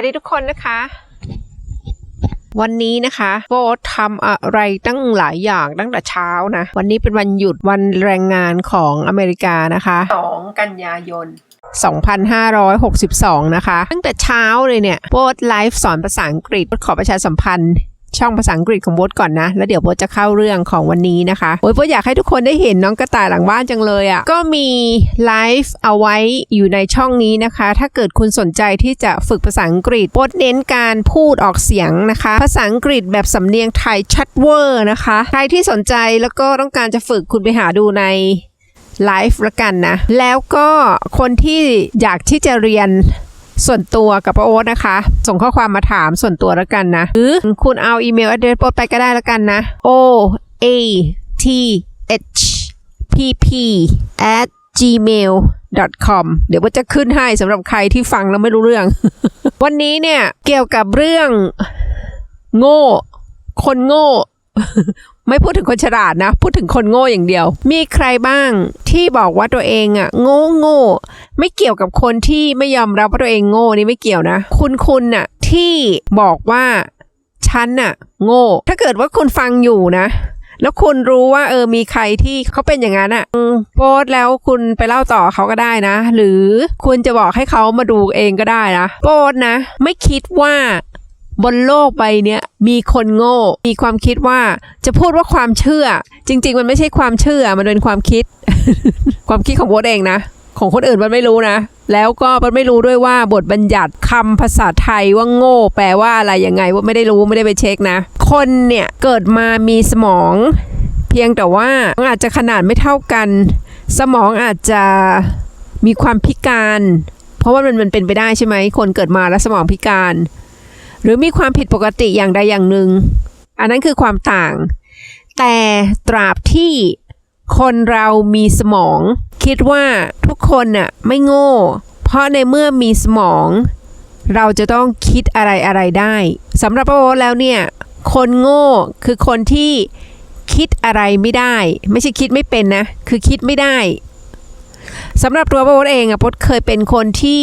วัสดีทุกคนนะคะ วันนี้นะคะโบทำอะไรตั้งหลายอย่างตั้งแต่เช้านะ วันนี้เป็นวันหยุดวันแรงงานของอเมริกานะคะ2กันยายน2562 นะคะ ตั้งแต่เช้าเลยเนี่ยโบทไลฟ์สอนภาษาอังกฤษโบ๊ทขอประชาสัมพันธ์ ช่องภาษาอังกฤษของโบทก่อนนะ แล้วเดี๋ยวโบทจะเข้าเรื่องของวันนี้นะคะโอ้ยโบทอยากให้ทุกคนได้เห็นน้องกระต่ายหลังบ้านจังเลยอะ่ะก็มีไลฟ์เอาไว้อยู่ในช่องนี้นะคะ ถ้าเกิดคุณสนใจที่จะฝึกภาษาอังกฤษโบทเน้นการพูดออกเสียงนะคะ ภาษาอังกฤษแบบสำเนียงไทยชัดเวอร์นะคะ ใครที่สนใจแล้วก็ต้องการจะฝึกคุณไปหาดูในไลฟ์ละกันนะ แล้วก็คนที่อยากที่จะเรียน ส่วนตัวกับป้าโอ๊ตนะคะ ส่งข้อความมาถามส่วนตัวแล้วกันนะหรือคุณเอาอีเมล address โอ๊ตไปก็ได้แล้วกันนะ o a t h p p at gmail com เดี๋ยวว่าจะขึ้นให้สำหรับใครที่ฟังแล้วไม่รู้เรื่อง วันนี้เนี่ยเกี่ยวกับเรื่อง โง่ คนโง่ ไม่พูดถึงคนฉลาดนะ พูดถึงคนโง่อย่างเดียว มีใครบ้างที่บอกว่าตัวเองอะโง่โง่ไม่เกี่ยวกับคนที่ไม่ยอมรับว่าตัวเองโง่นี่ไม่เกี่ยวนะ คุณคุณน่ะที่บอกว่าฉันน่ะโง่ ถ้าเกิดว่าคุณฟังอยู่นะแล้วคุณรู้ว่าเออมีใครที่เขาเป็นอย่างนั้นอะ่ะโพสแล้วคุณไปเล่าต่อเขาก็ได้นะ หรือคุณจะบอกให้เขามาดูเองก็ได้นะโพสนะ ไม่คิดว่า บนโลกใบเนี้ยมีคนโง่ มีความคิดว่าจะพูดว่าความเชื่อ จริง ๆ มันไม่ใช่ความเชื่อมันเป็นความคิด ความคิดของโบทเองนะ ของคนอื่นมันไม่รู้นะ แล้วก็มันไม่รู้ด้วยว่าบทบัญญัติคำภาษาไทยว่าโง่ แปลว่าอะไรยังไงว่าไม่ได้รู้ไม่ได้ไปเช็คนะ คนเนี่ยเกิดมามีสมอง เพียงแต่ว่าอาจจะขนาดไม่เท่ากัน สมองอาจจะมีความพิการ เพราะว่ามันมันเป็นไปได้ใช่ไหมคนเกิดมาแล้วสมองพิการ หรือมีความผิดปกติอย่างใดอย่างหนึ่ง อันนั้นคือความต่าง แต่ตราบที่คนเรามีสมอง คิดว่าทุกคนน่ะไม่โง่ เพราะในเมื่อมีสมอง เราจะต้องคิดอะไรอะไรได้สำหรับป้าโอแล้วเนี่ยคนโง่คือคนที่คิดอะไรไม่ได้ ไม่ใช่คิดไม่เป็นนะ คือคิดไม่ได้สำหรับตัวป้าโอ๊เองอะป้าโอ๊เคยเป็นคนที่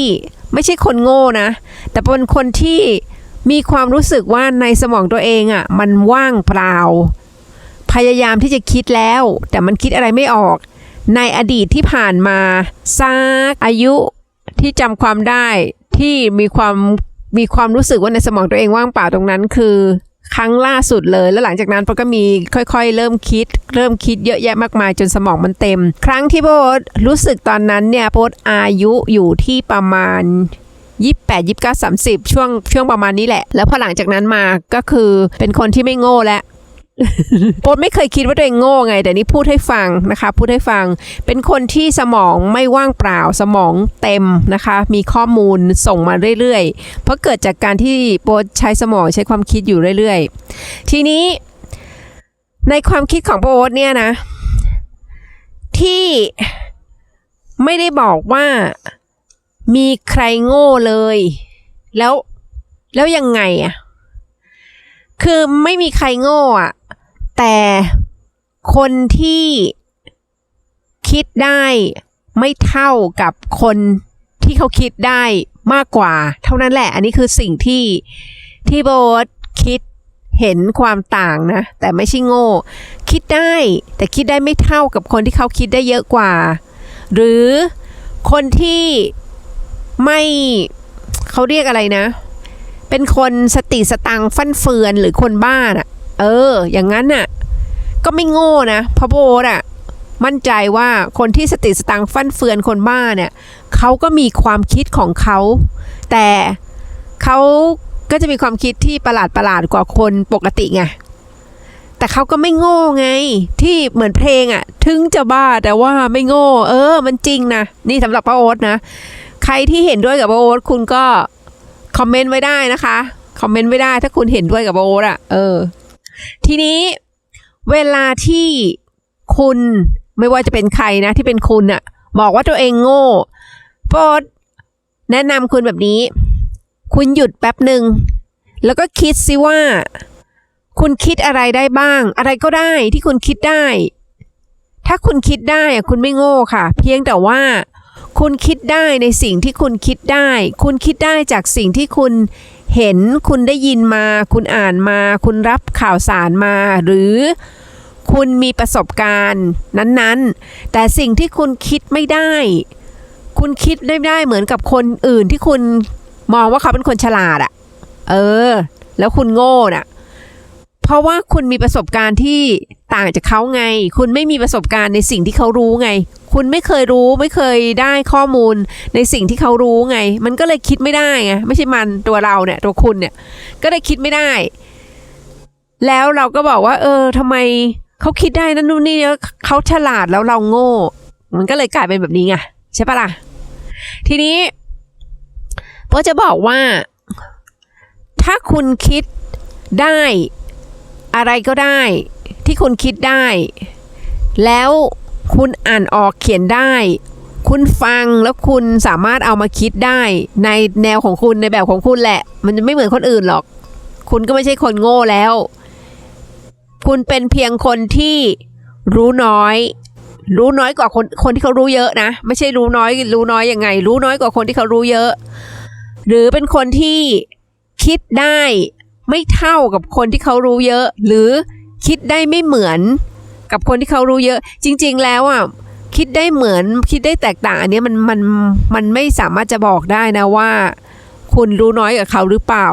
ไม่ใช่คนโง่นะ แต่เป็นคนที่ มีความรู้สึกว่าในสมองตัวเองอะ่ะมันว่างเปล่า พยายามที่จะคิดแล้ว แต่มันคิดอะไรไม่ออก ในอดีตที่ผ่านมาซักอายุที่จำความได้ที่มีความมีความรู้สึกว่าในสมองตัวเองว่างเปล่าตรงนั้นคือ ครั้งล่าสุดเลย แล้วหลังจากนั้นปก็มีค่อยๆ เริ่มคิด เริ่มคิดเยอะแยะมากมายจนสมองมันเต็ม ครั้งที่โบทรู้สึกตอนนั้นเนี่ยโบทอายุอยู่ที่ประมาณ ยี่แปดยี่เก้าสามสิบช่วงช่วงประมาณนี้แหละ แล้วพอหลังจากนั้นมาก็คือเป็นคนที่ไม่โง่แล้วโป๊ไม่เคยคิดว่าตัวเองโง่ไง แต่นี่พูดให้ฟังนะคะ พูดให้ฟัง เป็นคนที่สมองไม่ว่างเปล่าสมองเต็มนะคะ มีข้อมูลส่งมาเรื่อยๆ เพราะเกิดจากการที่โป๊ใช้สมองใช้ความคิดอยู่เรื่อยๆ ทีนี้ในความคิดของโป๊เนี่ยนะ ที่ไม่ได้บอกว่า มีใครโง่เลย แล้วแล้วยังไงอะคือไม่มีใครโง่อะแต่คนที่คิดได้ไม่เท่ากับคนที่เขาคิดได้มากกว่า เท่านั้นแหละ อันนี้คือสิ่งที่ที่โบทคิดเห็นความต่างนะ แต่ไม่ใช่โง่ คิดได้แต่คิดได้ไม่เท่ากับคนที่เขาคิดได้เยอะกว่า หรือคนที่ ไม่เขาเรียกอะไรนะ เป็นคนสติสตังฟั่นเฟือนหรือคนบ้าน่ะ เออ อย่างนั้นน่ะ ก็ไม่โง่นะพระโบทอะมั่นใจว่าคนที่สติสตังฟั่นเฟือนคนบ้าเนี่ยเขาก็มีความคิดของเขาแต่เขาก็จะมีความคิดที่ประหลาดประหลาดกว่าคนปกติไงแต่เขาก็ไม่โง่ไง ที่เหมือนเพลงอะถึงจะบ้าแต่ว่าไม่โง่ เออ มันจริงนะนี่สำหรับป้าโอ๊ตนะ ใครที่เห็นด้วยกับโอ๊ตคุณก็คอมเมนต์ไว้ได้นะคะคอมเมนต์ไว้ได้ถ้าคุณเห็นด้วยกับโอ๊ตอะเออ ทีนี้เวลาที่คุณไม่ว่าจะเป็นใครนะ ที่เป็นคุณอะบอกว่าตัวเองโง่โปรดแนะนำคุณแบบนี้ คุณหยุดแป๊บหนึ่งแล้วก็คิดสิว่า คุณคิดอะไรได้บ้าง อะไรก็ได้ที่คุณคิดได้ ถ้าคุณคิดได้คุณไม่โง่ค่ะ เพียงแต่ว่า คุณคิดได้ในสิ่งที่คุณคิดได้ คุณคิดได้จากสิ่งที่คุณเห็น คุณได้ยินมา คุณอ่านมา คุณรับข่าวสารมา หรือคุณมีประสบการณ์นั้นๆ แต่สิ่งที่คุณคิดไม่ได้ คุณคิดไม่ได้เหมือนกับคนอื่นที่คุณมองว่าเขาเป็นคนฉลาดอะเออ แล้วคุณโง่น่ะ เพราะว่าคุณมีประสบการณ์ที่ต่างจากเขาไง คุณไม่มีประสบการณ์ในสิ่งที่เขารู้ไง คุณไม่เคยรู้ไม่เคยได้ข้อมูลในสิ่งที่เขารู้ไง มันก็เลยคิดไม่ได้ไงไม่ใช่มันตัวเราเนี่ยตัวคุณเนี่ยก็เลยคิดไม่ได้ แล้วเราก็บอกว่า เออทำไมเขาคิดได้นั่นนู่นนี่แล้วเขาฉลาดแล้วเราโง่ มันก็เลยกลายเป็นแบบนี้ไงใช่ปะล่ะทีนี้โก็จะบอกว่า ถ้าคุณคิดได้อะไรก็ได้ ที่คุณคิดได้ แล้ว คุณอ่านออกเขียนได้ คุณฟังแล้วคุณสามารถเอามาคิดได้ในแนวของคุณในแบบของคุณแหละ มันจะไม่เหมือนคนอื่นหรอก คุณก็ไม่ใช่คนโง่แล้ว คุณเป็นเพียงคนที่รู้น้อย รู้น้อยกว่าคนคนที่เขารู้เยอะนะ ไม่ใช่รู้น้อย รู้น้อยยังไง รู้น้อยกว่าคนที่เขารู้เยอะ หรือเป็นคนที่คิดได้ไม่เท่ากับคนที่เขารู้เยอะ หรือคิดได้ไม่เหมือน กับคนที่เขารู้เยอะ จริง ๆ แล้วอะคิดได้เหมือนคิดได้แตกต่าง อันนี้มันมันมันไม่สามารถจะบอกได้นะว่า คุณรู้น้อยกว่าเขาหรือเปล่า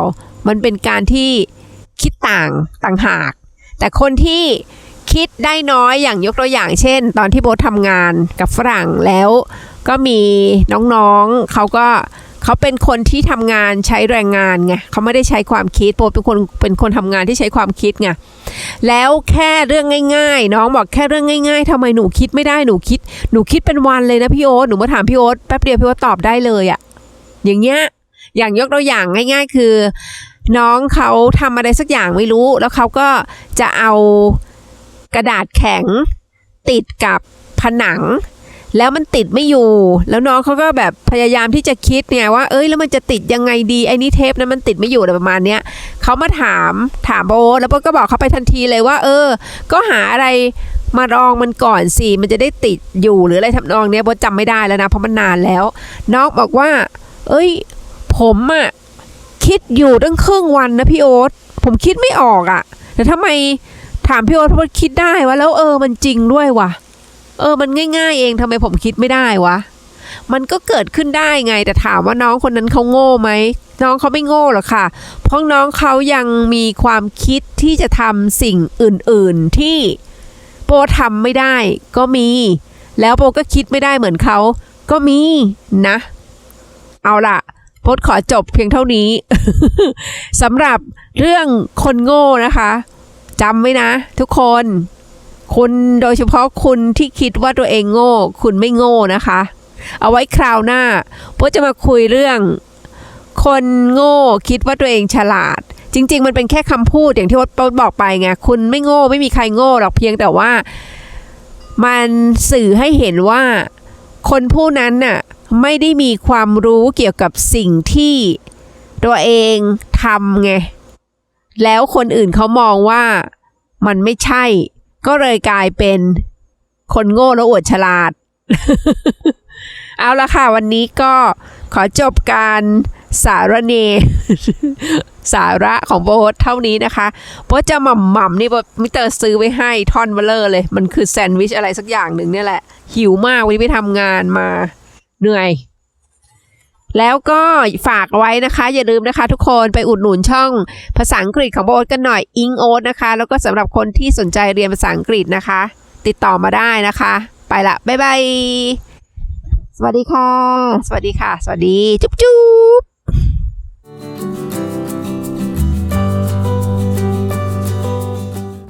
มันเป็นการที่คิดต่างต่างหาก แต่คนที่คิดได้น้อยอย่างยกตัวอย่างเช่น ตอนที่โบททำงานกับฝรั่งแล้วก็มีน้องๆเขาก็ เขาเป็นคนที่ทำงานใช้แรงงานไงเขาไม่ได้ใช้ความคิดโบทเป็นคนเป็นคนทำงานที่ใช้ความคิดไงแล้วแค่เรื่องง่าย ๆ น้องบอกแค่เรื่องง่าย ๆทำไมหนูคิดไม่ได้หนูคิด หนูคิดเป็นวันเลยนะพี่โอ๊ตหนูมาถามพี่โอ๊ตแป๊บเดียวพี่โอ๊ตตอบได้เลยอะอย่างเงี้ยอย่างยกตัวอย่างง่าย ๆ คือ น้องเขาทำอะไรสักอย่างไม่รู้ แล้วเขาก็จะเอากระดาษแข็งติดกับผนัง แล้วมันติดไม่อยู่ แล้วน้องเขาก็แบบพยายามที่จะคิดเนี่ยว่า เอ้ยแล้วมันจะติดยังไงดีไอ้นี่เทปนั้นมันติดไม่อยู่อะไรประมาณเนี้ยเขามาถามถามโบแล้วโบก็บอกเขาไปทันทีเลยว่า เออ ก็หาอะไรมารองมันก่อนสิมันจะได้ติดอยู่หรืออะไรทำนองเนี้ยโบทจำไม่ได้แล้วนะเพราะมันนานแล้ว น้องบอกว่า เอ้ย ผมอะคิดอยู่ตั้งครึ่งวันนะพี่โอ๊ตผมคิดไม่ออกอะแต่ทำไมถามพี่โอ๊ตเพราะว่าคิดได้ว่ะแล้วเออมันจริงด้วยว่ะ เออมันง่าย ๆ เองทำไมผมคิดไม่ได้วะมันก็เกิดขึ้นได้ไง แต่ถามว่าน้องคนนั้นเขาโง่ไหมน้องเขาไม่โง่หรอกค่ะ เพราะน้องเขายังมีความคิดที่จะทำสิ่งอื่น ๆ ที่โปทำไม่ได้ก็มี แล้วโปก็คิดไม่ได้เหมือนเขาก็มีนะ เอาล่ะโพสต์ขอจบเพียงเท่านี้สำหรับเรื่องคนโง่นะคะจำไว้นะ ทุกคน คุณโดยเฉพาะคุณที่คิดว่าตัวเองโง่ คุณไม่โง่นะคะ เอาไว้คราวหน้าโพสต์จะมาคุยเรื่อง คนโง่คิดว่าตัวเองฉลาด จริง ๆ มันเป็นแค่คำพูดอย่างที่โพสต์บอกไปไงคุณไม่โง่ไม่มีใครโง่หรอกเพียงแต่ว่า มันสื่อให้เห็นว่า คนผู้นั้นน่ะไม่ได้มีความรู้เกี่ยวกับสิ่งที่ตัวเองทำไงแล้วคนอื่นเขามองว่ามันไม่ใช่ ก็เลยกลายเป็นคนโง่แล้วอวดฉลาด เอาละค่ะ วันนี้ก็ขอจบการสารเน สาระของโบทเท่านี้นะคะโบทจะหม่ำหม่ำนี่โบทมิเตอร์ซื้อไว้ให้ท่อนเบลเลอร์เลย มันคือแซนด์วิชอะไรสักอย่างหนึ่งเนี่ยแหละ หิวมากวันนี้ไปทำงานมาเหนื่อย แล้วก็ฝากไว้นะคะ อย่าลืมนะคะทุกคนไปอุดหนุนช่องภาษาอังกฤษของโบทกันหน่อยอิงโอ๊ตนะคะ แล้วก็สำหรับคนที่สนใจเรียนภาษาอังกฤษนะคะ ติดต่อมาได้นะคะ ไปละบ๊ายบายสวัสดีค่ะ สวัสดีค่ะ สวัสดี จุ๊บจุ๊บ